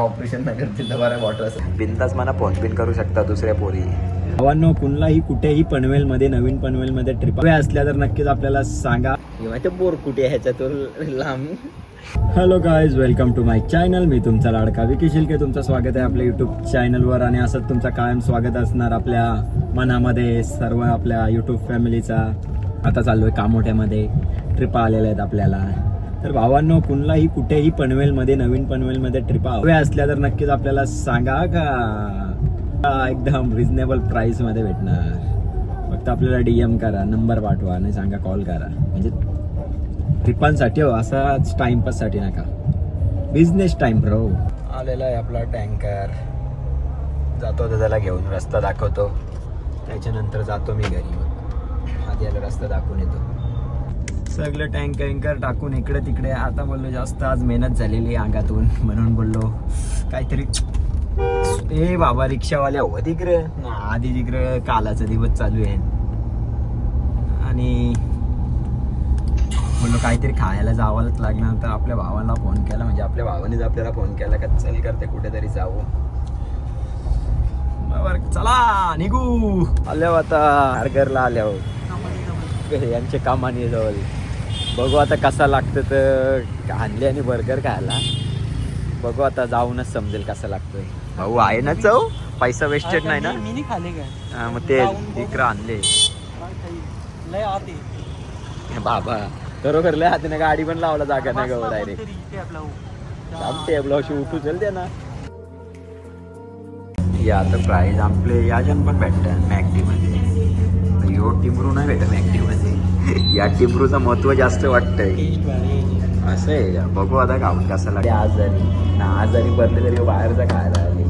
Operation नाही करतील तर बऱ्या वॉटर असेल बिंदास मला फोन पिन करू शकता दुसऱ्या पोरी. भावांनो कुठलाही कुठेही पनवेलमध्ये नवीन पनवेलमध्ये ट्रिप असल्या तर नक्कीच आपल्याला सांगा. माहिती बोर कुठे ह्याच्यातून लांब? Hello guys welcome to my channel मी तुमचा लाडका विकी शिल्के. तुमचं स्वागत आहे आपल्या यूट्यूब चॅनलवर आणि असंच तुमचं कायम स्वागत असणार आपल्या मनामध्ये सर्व आपल्या यूट्यूब फॅमिलीचा आता चालू आहे कामोठ्यामध्ये. ट्रिपा आलेल्या आहेत आपल्याला. तर भावांनो कुणालाही कुठेही पनवेलमध्ये नवीन पनवेलमध्ये ट्रिपा हव्या असल्या तर नक्कीच आपल्याला सांगा का? एकदम रिझनेबल प्राईसमध्ये भेटणार. फक्त आपल्याला डी एम करा नंबर पाठवा आणि सांगा कॉल करा. म्हणजे ट्रिपांसाठी हो असाच टाईमपाससाठी नका. बिझनेस टाइम ब्रो आलेला आहे आपला टँकर जातो तर त्याला घेऊन रस्ता दाखवतो. त्याच्यानंतर जातो मी घरी. आधी याला रस्ता दाखवून येतो. सगळं टँक अँकर टाकून इकडे तिकडे. आता बोललो जास्त आज मेहनत झालेली अंगातून. म्हणून बोललो काहीतरी ए बाबा रिक्षावाल्या हो तिकडं. आधी तिकडं कालाचा दिवस चालू आहे. आणि बोललो काहीतरी खायला जावंच लागलं तर आपल्या भावाला फोन केला. म्हणजे आपल्या भावानेच आपल्याला फोन केला का चल करते कुठेतरी जाऊ. चला निघू. आल्या आता हारगरला आल्या यांचे कामाने जवळ बघू आता कसा लागतं तर आणले आणि बर्गर खायला. बघू आता जाऊनच समजेल कसा लागतोय. भाऊ आहे ना चव? पैसा वेस्टेड नाही ना? मी खाले काय? मग ते इकडं आणले. लय आते बाबा खरोखर लय हातीने गाडी पण लावला जागा नाही गं डायरेक्ट टेबल अशी उठू चल दे ना या आता प्राईज आपले याजन पण भेटतात मॅगडी मध्ये यो टिमरू नाही भेटत मॅगडी मध्ये या टिमरूचं महत्त्व जास्त वाटतंय. असं आहे. का? बघू आता खाऊन कसं लागते. आजारी ना आजारी पडले तरी बाहेरचा खायला आले.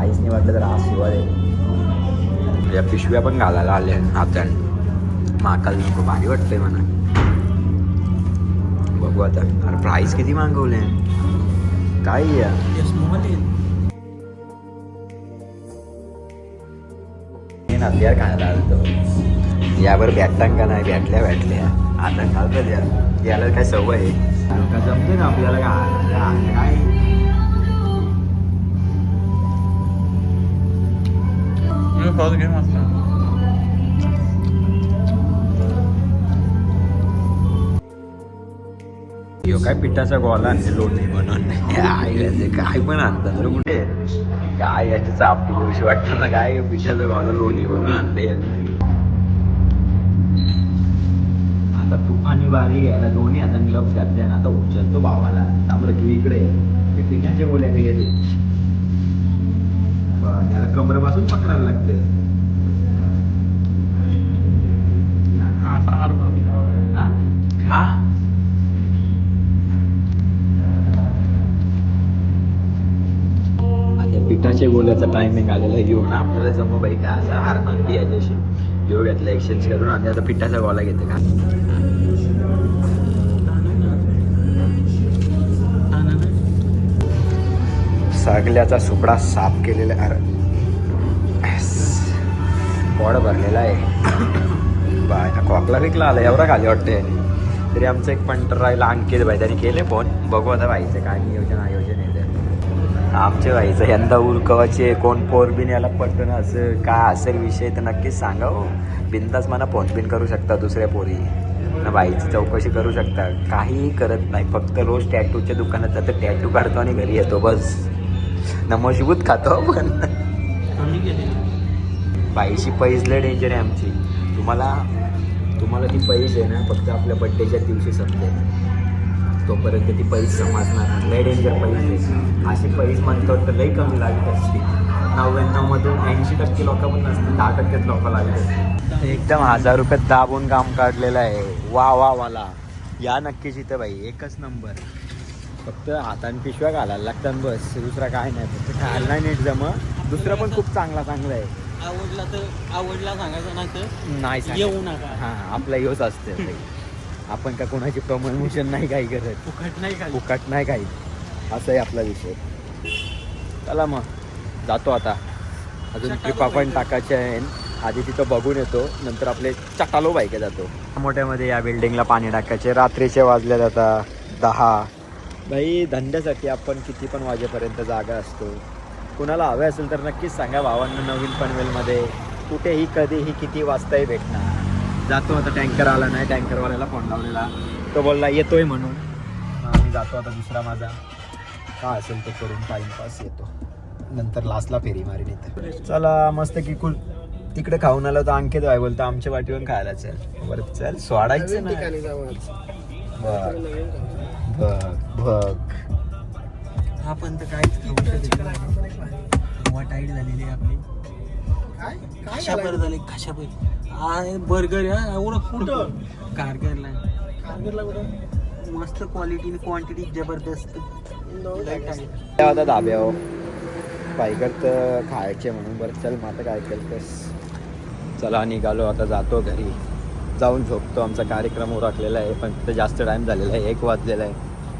आईच नाही वाटलं तर आज शिवाय या पिशव्या पण घालायला आल्या हातान. माकाल नको भारी वाटतंय म्हणा. बघू आता. अरे प्राईस किती मागवले काय या? मी नांदिया खायला आलतो. यावर भेटतां का नाही? भेटल्या भेटल्या. आता खालतं द्या. याला काय सवय आहे? का जमते ना आपल्याला काय? काय यो काय पिठाचा गोला आणले लोणी बनवून आईला काय पण आणतात कुठे? काय याची चापटी गोष्टी वाटतं ना? काय पिठाचा गोला लोणी बनवून आणले आणि बारी यायला दोन्ही हाताने ग्लव्स घातले आणि आता उचलतो भावाला. आपलं तू इकडे ते पिठाच्या गोल्याने मी येते. त्याला कमरेपासून पकडायला लागते पिठाच्या गोल्याचा टायमिंग आलेला घेऊन आपल्याला जमा बाई का? असा हार मागली याच्याशी. घेऊ घेतला एक्सचेंज करून आणि आता पिठाचा गोला घेते का? सगल्याचा सुपडा साफ केलेला अरे पोड भरलेला आहे. बाय. खोकला विकला आला. एवढा खाली वाटते तरी आमचं एक पंटर राहिला अंकित भाई त्यांनी केले फोन बघू आता व्हायचं काय नियोजन आयोजन आहे आमचे आमच्या भाईचं यंदा उरकवाचे कोण पोर बिन याला पटकन असं काय असेल विषय तर नक्कीच सांगा हो. बिंदास मला फोन बिन करू शकता दुसऱ्या पोरी. बाईची चौकशी करू शकता. काहीही करत नाही. फक्त रोज टॅटूच्या दुकानात जातं टॅटू काढतो आणि घरी येतो. बस. न मजबूत खातो पण बाईची पैस लय डेंजर आहे आमची. तुम्हाला तुम्हाला ती पैस आहे ना फक्त आपल्या बड्डेच्या दिवशी समजेल तोपर्यंत ती पैस समजणार नाही. लय डेंजर पैस आहे अशी पैस म्हणतो तर लई कमी लागत असते नव्याण्णवमधून ऐंशी टक्के लोक पण नसते दहा टक्केच लोक लागत असते एकदम हजार रुपयात दाबून काम काढलेलं आहे. वा वा वाला. या नक्कीच इथं बाई. एकच नंबर फक्त हाताने पिशव्या घालायला लागतात बस दुसरा काय नाही फक्त खायला नाही नीट जम. दुसरा पण खूप चांगला चांगला आहे. आवडला तर आवडला सांगायचं नाही तर नाही. येऊ नका. हा आपला योच असते. आपण का कोणाची प्रमोशन नाही काही करत. फुकट नाही खाली. फुकट नाही काही. असं आहे आपला विषय. चला मग जातो आता. अजून ट्रिप आपण टाकायचे आहे. आधी तिथं बघून येतो नंतर आपले चटालो बाईके जातो. मोठ्यामध्ये या बिल्डिंगला पाणी टाकायचे. रात्रीचे वाजले आता दहा. भाई धंद्यासाठी आपण किती पण वाजेपर्यंत जागा असतो. कुणाला हवे असेल तर नक्कीच सांगा भावांना नवीन पनवेलमध्ये. कुठेही कधीही किती वाजताही भेटणार. जातो आता टँकर आला नाही टँकरवाल्याला फोन लावलेला. तो बोलला येतोय म्हणून. आम्ही जातो आता दुसरा माझा. काय असेल ते करून टाइमपास येतो. नंतर लास्टला फेरी मारीन इथं. चला मस्त की कुल तिकडे खाऊन आलो तर अंकित भाई बोलतो आमच्या वाटीवर खायला चल. बरं चल सोडायचं ना बघ. बघ बघ आपण तर काहीच खाऊ शकत नाही हवा टाईट झालेली आहे आपली. कशापर झाले? कशापर हा बर्गर हा. एवढं कुठं? कारगरला मस्त क्वालिटी क्वांटिटी जबरदस्त. आता धाब्यावर पायकर तर खायचे म्हणून बरं चल मग आता काय करतोस चला निघालो आता जातो घरी. जाऊन झोपतो. आमचा कार्यक्रम उरकलेला आहे पण तिथे जास्त टाईम झालेला आहे. एक वाजलेला आहे.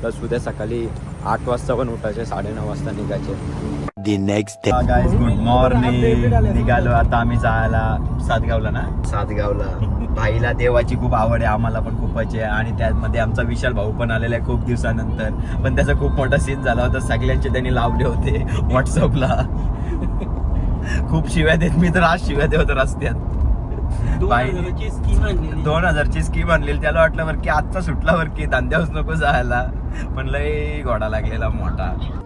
प्लस उद्या सकाळी आठ वाजता पण उठायचे साडेनऊ वाजता निघायचे. The next guys good morning निघालो. आता आम्ही जायला सातगावला ना? सातगावला. भाईला देवाची खूप आवड आहे आम्हाला पण खूपच आहे. आणि त्यामध्ये आमचा विशाल भाऊ पण आलेला आहे खूप दिवसानंतर. पण त्याचा खूप मोठा सीन झाला होता. सगळ्यांचे त्यांनी लावले होते व्हॉट्सअपला खूप शिव्या देत मी तर आज शिव्या देत रस्त्यात. बाई- दोन हजारची स्कीम आणलेली त्याला वाटलं बरं की आजचा सुटला बरं की धंद्यावच नको जायला. पण लय घोडा लागलेला मोठा.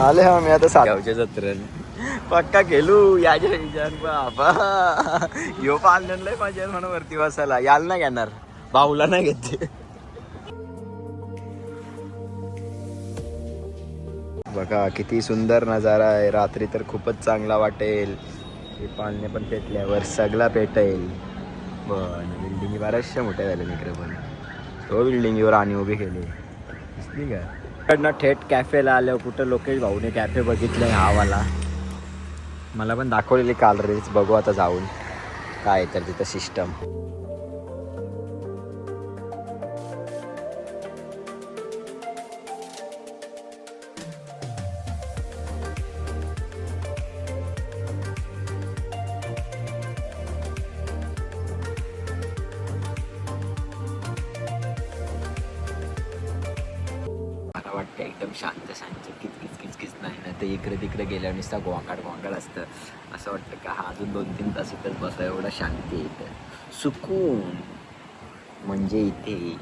आले आम्ही आता सागावच्या जत्रेन पक्का गेलो याच्या विचार बाबा. यो पालन लय माझ्या म्हणून वरती बसायला. याल ना घेणार. भाऊला नाही घेते. बघा किती सुंदर नजारा आहे. रात्री तर खूपच चांगला वाटेल. हे पाळणे पण पेटल्यावर सगळा पेटेल. पण बिल्डिंग बऱ्याचशा मोठ्या झाल्या इकडे पण. तो बिल्डिंगीवर आणि उभी केली. दिसली का? इकडनं थेट कॅफेला आल्यावर कुठं लोकेश भाऊने कॅफे बघितलंय हावाला मला पण दाखवलेली काल रील्स बघू आता जाऊन. काय तर तिथं सिस्टम मला वाटतं एकदम शांत शांत किचकिच किचकिच नाही ना तर इकडे तिकडे गेल्या नुसता गोंगाट गोंगाट असतं. असं वाटतं का हा अजून दोन तीन तास इथंच बसा एवढा शांती आहे इथं सुकून म्हणजे इथे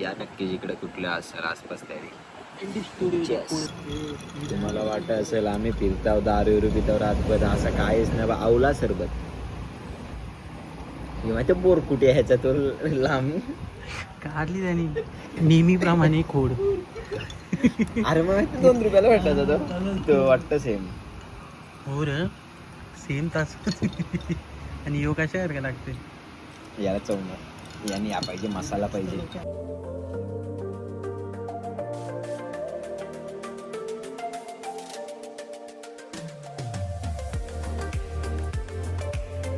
या नक्की जिकडे कुठलं असेल आसपास तरी. तुम्हाला वाटत असेल आम्ही फिरताव दारू विरू पिताव रातभर असं काहीच नाही बा आवला सरबत. किंवा ते बोर कुठे ह्याच्या तो लांब काढली त्यांनी. नेहमीप्रमाणे खोड. अरे मग दोन रुपयाला भेटला तो. तो वाटतं सेम हो र. सेम तास. आणि यो कशा का लागते? याला चवणार याने या पाहिजे मसाला पाहिजे.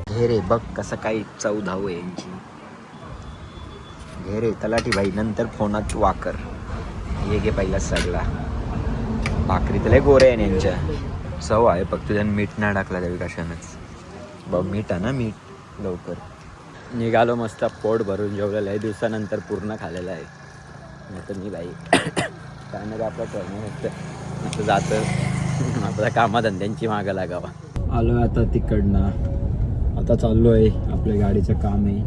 घे रे बघ कसं काही चौधाव आहे यांची. घे रे तलाठी भाई नंतर फोनात वाकर. ये घे पहिला सगळा. भाकरी तर लय गोरे आहे यांच्या. सव आहे फक्त त्यानं मीठ नाही टाकला त्या कशानंच. बघ मीठ आहे ना मीठ. लवकर. निघालो मस्त पोट भरून जेवलेलं आहे दिवसानंतर पूर्ण खालेलं आहे. नाही तर मी बाई काय नाही आपलं करणं फक्त आता जातं आपल्या कामाधंद्यांची मागं लागावा. आलो आता तिकडनं. आता चाललो आहे आपल्या गाडीचं काम आहे.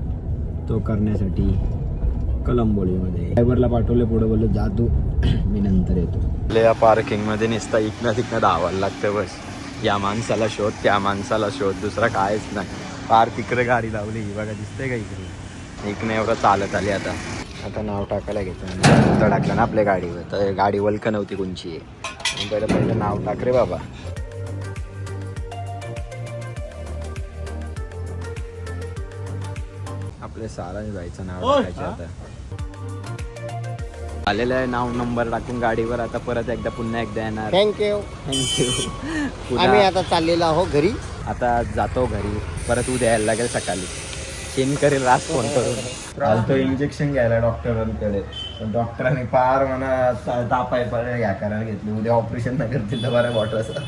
तो करण्यासाठी. कलंबोलीमध्ये ड्रायव्हरला पाठवले पुढे बोललो जा तू. मी नंतर येतो. या पार्किंगमध्ये नुसता इकनं तिकनं धावायला लागतं बस. या माणसाला शोध त्या माणसाला शोध. दुसरा कायच नाही. पार तिकडे गाडी लावली. ही बघा दिसतंय का इकडे? इकडे एवढं चालत आली आता. आता नाव टाकायला घेतो. टाकलं ना आपल्या गाडीवर. तर गाडी वलक नव्हती कोणची. आहे पहिलं पहिलं नाव टाक रे बाबा. आपल्या सारांश भाईचं नाव टाकायचं आता. आलेलं आहे. नाव नंबर टाकून गाडीवर आता परत एकदा पुन्हा एकदा येणार. थँक्यू थँक्यू आम्ही आता चाललेलो आहो घरी. आता जातो घरी. परत उद्या यायला लागेल सकाळी. चेन करेल रात फोन करून. आलतो इंजेक्शन घ्यायला डॉक्टरांकडे पण डॉक्टरांनी पार म्हणा ताप आहे पण घ्या करायला घेतली. उद्या ऑपरेशन नाही करतील तर बऱ्या बॉटलचा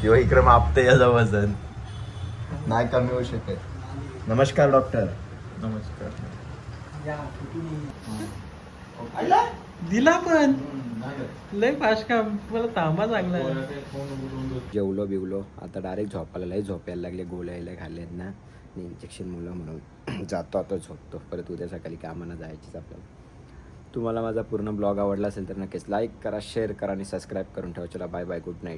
किंवा इकडे मापते याचं वजन. नाही कमी होऊ शकत. नमस्कार डॉक्टर नमस्कार. दिला पण. लय फास्ट काम. मला थांबा चांगला जेवलो बिवलो. आता डायरेक्ट झोपायला लय झोपायला लागले. गोळ्या यायला खाल्ल्यात ना. इंजेक्शन मुलं म्हणून. जातो आता झोपतो. परत उद्या सकाळी कामाला जायचीच आपल्याला. तुम्हाला माझा पूर्ण ब्लॉग आवडला असेल तर नक्कीच लाईक करा शेअर करा आणि सबस्क्राईब करून ठेवा. चला बाय बाय गुड नाईट